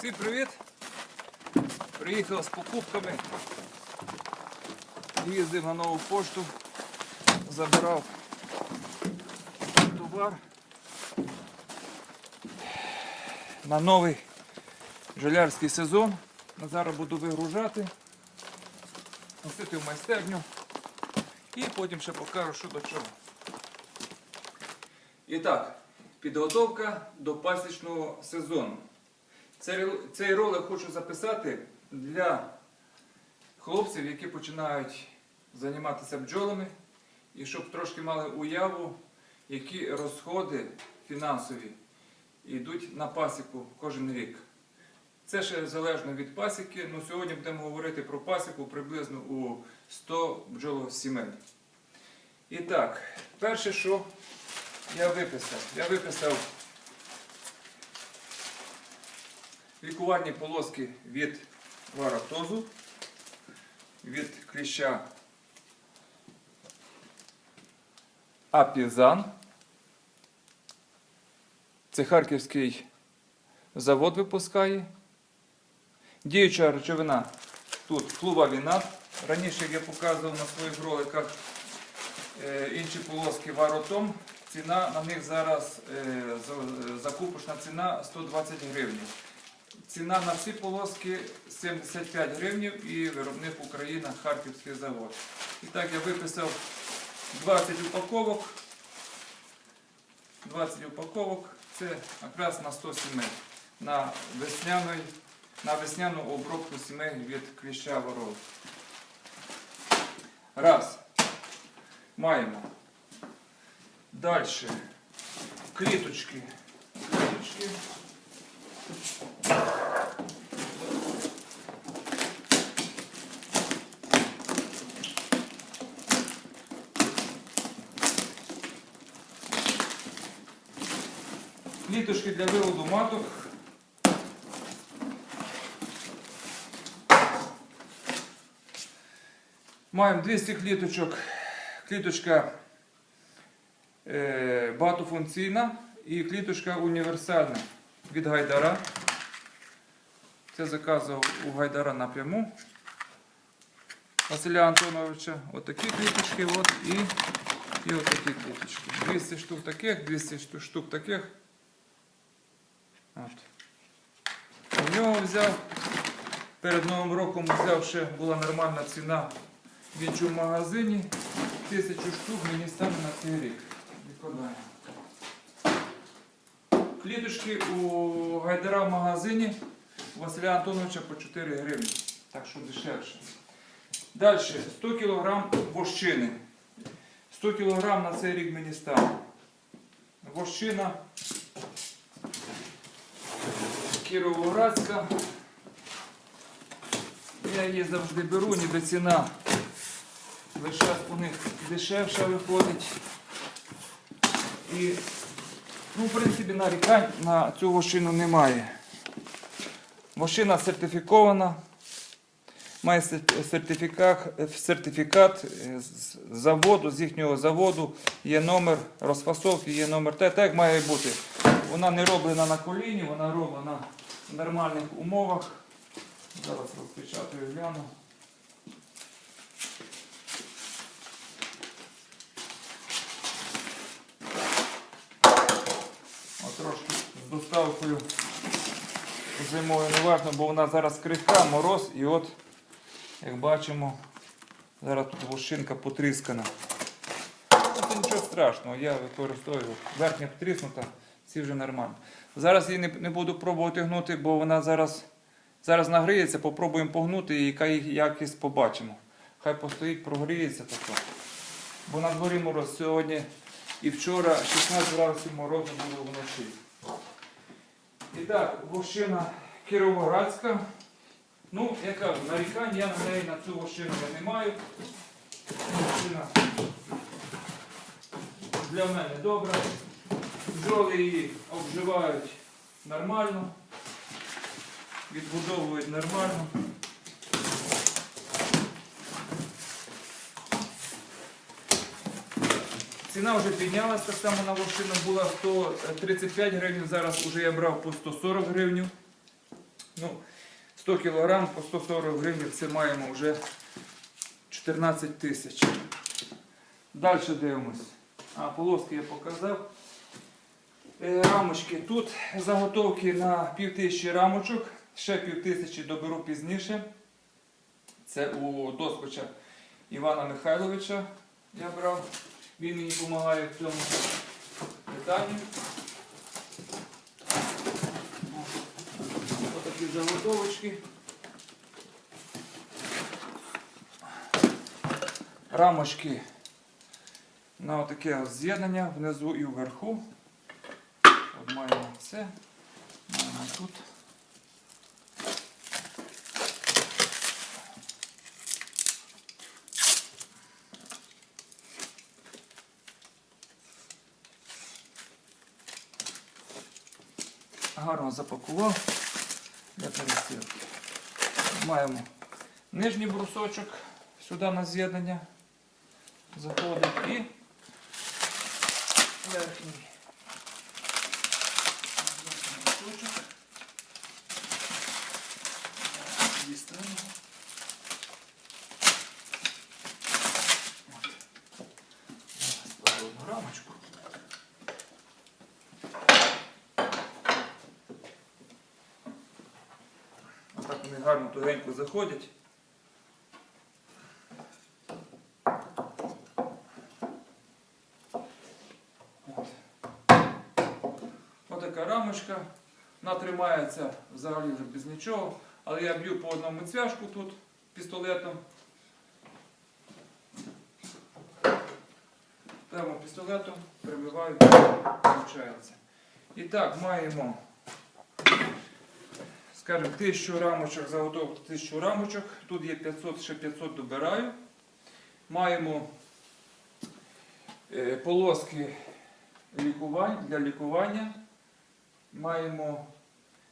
Всім привіт! Приїхав з покупками. Їздив на нову пошту, забирав товар на новий жилярський сезон. Зараз буду вигружати, носити в майстерню і потім ще покажу, що до чого. І так, підготовка до пасічного сезону. Цей, ролик хочу записати для хлопців, які починають займатися бджолами, і щоб трошки мали уяву, які розходи фінансові йдуть на пасіку кожен рік. Це ще залежно від пасіки. Ну, сьогодні будемо говорити про пасіку приблизно у 100 бджолосімей. І так, перше, що я виписав, я виписав лікувальні полоски від варатозу, від кліща Апізан. Це харківський завод випускає. Діюча речовина тут флувавінат. Раніше я показував на своїх роликах е, інші полоски варотом. Ціна на них зараз е, закупочна ціна 120 гривень. Ціна на всі полоски 75 гривнів і виробник Україна Харківський завод. І так я виписав 20 упаковок. 20 упаковок це якраз на 100 сімей. На, весняний, на весняну обробку сімей від кліща ворог. Раз. Маємо. Далі. Кліточки. Кліточки для виводу маток. Маємо 200 кліточок. Кліточка е, багатофункційна і кліточка універсальна від Гайдара. Це заказував у Гайдара напряму Василя Антоновича. Отакі кліточки от, і, і отакі кліточки. 200 штук таких, 200 штук таких. От. У нього взяв. Перед Новим роком взяв ще була нормальна ціна в іншому магазині. Тисячу штук мені стане на цей рік. Відкладаємо. Кліточки у Гайдара в магазині Василя Антоновича по 4 гривні. Так що дешевше. Далі 100 кг вощини. 100 кг на цей рік мені стане. Вощина Кіровоградська. Я її завжди беру, ніби ціна лише у них дешевша виходить. І, ну, в принципі, нарікань на цю вощину немає. Вощина сертифікована, має сертифікат, сертифікат з заводу, з їхнього заводу, є номер розфасовки, є номер те, так має бути. Вона не роблена на коліні, вона роблена в нормальних умовах. Зараз розпечатаю гляну. От трошки з доставкою зимою не важно, бо вона зараз крихка, мороз і от, як бачимо, зараз тут вощинка потріскана. Ну, Це нічого страшного, я використовую. Верхня потріснута, ці вже нормально. Зараз її не, буду пробувати гнути, бо вона зараз, зараз нагріється, попробуємо погнути і яка якість побачимо. Хай постоїть, прогріється тако. Бо на дворі мороз сьогодні і вчора 16 градусів морозу було вночі. І так, вощина Кіровоградська. Ну, я кажу, нарікань я на неї на цю вощину я не маю. Вощина для мене добра. Бджоли її обживають нормально, відбудовують нормально. Ціна вже піднялася, так само на вощину була 135 гривень, зараз вже я брав по 140 гривень Ну, 100 кг по 140 гривень це маємо вже 14 тисяч. Далі дивимось. А, полоски я показав. Е, Рамочки. Тут заготовки на півтисячі рамочок. Ще півтисячі доберу пізніше. Це у доскоча Івана Михайловича я брав. Він мені допомагає в цьому питанні. Ось такі заготовочки. Рамочки на таке з'єднання внизу і вверху. Маємо це, маємо тут. Гарно запакував для пересилки. Маємо нижній брусочок сюди на з'єднання заходить і верхній. Брусочок. Дістанемо. Рамочку. Отак вони гарно тугенько заходять. От. Отака рамочка. Вона тримається взагалі вже без нічого. Але я б'ю по одному цвяшку тут пістолетом. Прямо пістолетом прибиваю, виходить. І так, маємо скажімо, 1000 рамочок, заготовку 1000 рамочок. Тут є 500, ще 500 добираю. Маємо е, полоски лікувань, для лікування. Маємо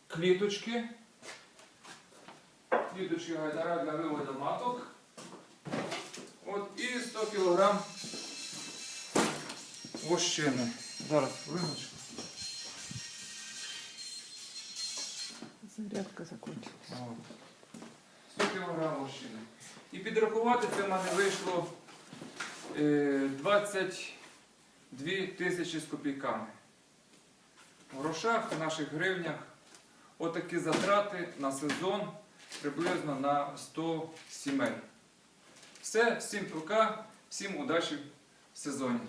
кліточки. Кліточки гайдара для виводу маток. От і 100 кг вощини. Зараз хвилиночку. Зарядка закончилась. От. 100 кг вощини. І підрахувати це в мене вийшло е, 22 тисячі з копійками. В грошах, в наших гривнях, отакі затрати на сезон приблизно на 100 сімей. Все, всім пока, всім удачі в сезоні.